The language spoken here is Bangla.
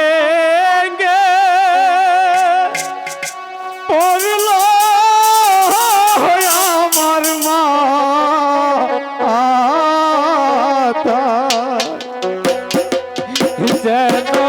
ভেঙ্গে পড়ল আমার মা যেন